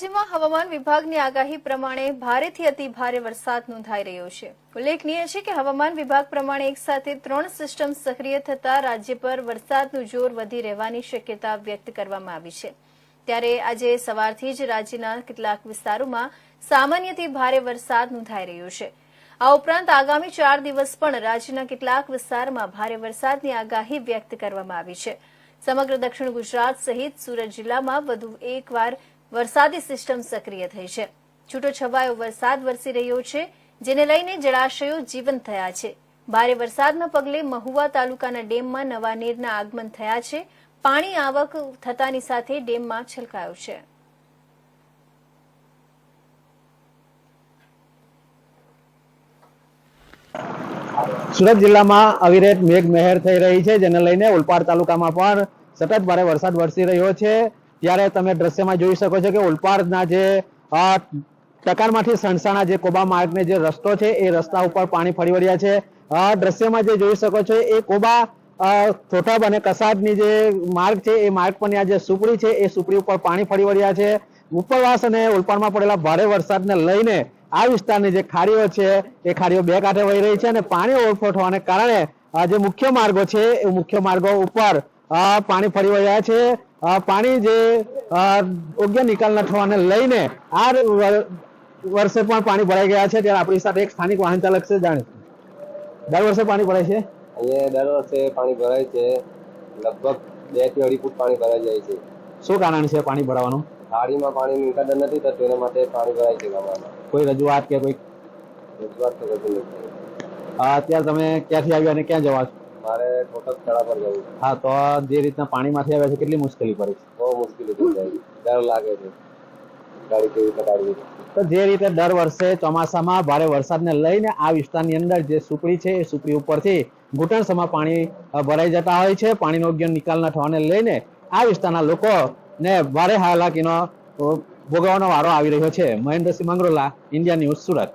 રાજ્યમાં હવામાન વિભાગની આગાહી પ્રમાણે ભારેથી અતિ ભારે વરસાદ નોંધાઈ રહ્યો છે. ઉલ્લેખનીય છે કે હવામાન વિભાગ પ્રમાણે એક સાથે ત્રણ સિસ્ટમ સક્રિય થતા રાજ્ય પર વરસાદનું જોર વધી રહેવાની શક્યતા વ્યક્ત કરવામાં આવી છે. ત્યારે આજે સવારથી જ રાજ્યના કેટલાક વિસ્તારોમાં સામાન્યથી ભારે વરસાદ નોંધાઈ રહ્યો છે. આ ઉપરાંત આગામી ચાર દિવસ પણ રાજ્યના કેટલાક વિસ્તારમાં ભારે વરસાદની આગાહી વ્યક્ત કરવામાં આવી છે. સમગ્ર દક્ષિણ ગુજરાત સહિત સુરત જિલ્લામાં વધુ એકવાર વરસાદી સિસ્ટમ સક્રિય થઈ છે. છૂટો છવાયો વરસાદ વરસી રહ્યો છે, જેને લઈને જળાશયો જીવંત થયા છે. ભારે વરસાદના પગલે મહુવા તાલુકાના ડેમમાં નવા નીરના આગમન થયા છે. પાણી આવક થતાની સાથે ડેમમાં છલકાયો છે. સુરત જિલ્લામાં અવિરત મેઘ મહેર થઈ રહી છે, જેને લઈને ઉલપાડ તાલુકામાં પણ સતત ભારે વરસાદ વરસી રહ્યો છે. ત્યારે તમે દ્રશ્યમાં જોઈ શકો છો કે ઉલપાડના જે ટકારમાંથી સણસાણા જે કોબા માર્ગને જે રસ્તો છે એ રસ્તા ઉપર પાણી ફરી વળ્યા છે. દ્રશ્યમાં જે જોઈ શકો છો એ કોબા અ, અને કસાબની જે માર્ગ છે એ માર્ગ પરની આ જે સુપડી છે એ સુપડી ઉપર પાણી ફરી વળ્યા છે. ઉપરવાસ અને ઉલપાડમાં પડેલા ભારે વરસાદને લઈને આ વિસ્તારની જે ખાડીઓ છે એ ખાડીઓ બે કાંઠે વહી રહી છે અને પાણી ઓવરફ્લો થવાને કારણે આ જે મુખ્ય માર્ગો છે એ મુખ્ય માર્ગો ઉપર પાણી ફરી વળ્યા છે. પાણી જે યોગ્ય નિકાલ ન થવાને લઈને આ વર્ષે પણ પાણી ભરાઈ ગયા છે ત્યારે આપણી સાથે એક સ્થાનિક વાહન ચાલક છે જાણે દર વર્ષે પાણી ભરાય છે? અહીંયા દર વર્ષે પાણી ભરાય છે લગભગ બેથી અઢી ફૂટ પાણી ભરાઈ જાય છે. શું કારણ છે પાણી ભરાવાનું? ખાડીમાં પાણી નિકાલ નથી થતું એના માટે પાણી ભરાય છે ગામમાં કોઈ રજૂઆત કે કોઈ? રજૂઆત તો નથી. અત્યારે તમે ક્યાંથી આવ્યા અને ક્યાં જવા છો? મારે કોટક તળા પર જવું હા તો જે રીતના પાણીમાંથી આવે છે કેટલી મુશ્કેલી પડે? છે બહુ મુશ્કેલી થઈ જાય. ડર લાગે છે. ગાડી કેવી કટાડવી તો જે રીતે દર વર્ષે ચોમાસામાં ભારે વરસાદને લઈને આ વિસ્તારની અંદર જે સુપડી છે એ સુપડી ઉપરથી ઘૂંટણસમાં પાણી ભરાઈ જતા હોય છે. પાણીનો યોગ્ય નિકાલ ન થવાને લઈને આ વિસ્તારના લોકોને ભારે હાલાકીનો ભોગવવાનો વારો આવી રહ્યો છે. Mahendrasinh Mangrola India news Surat.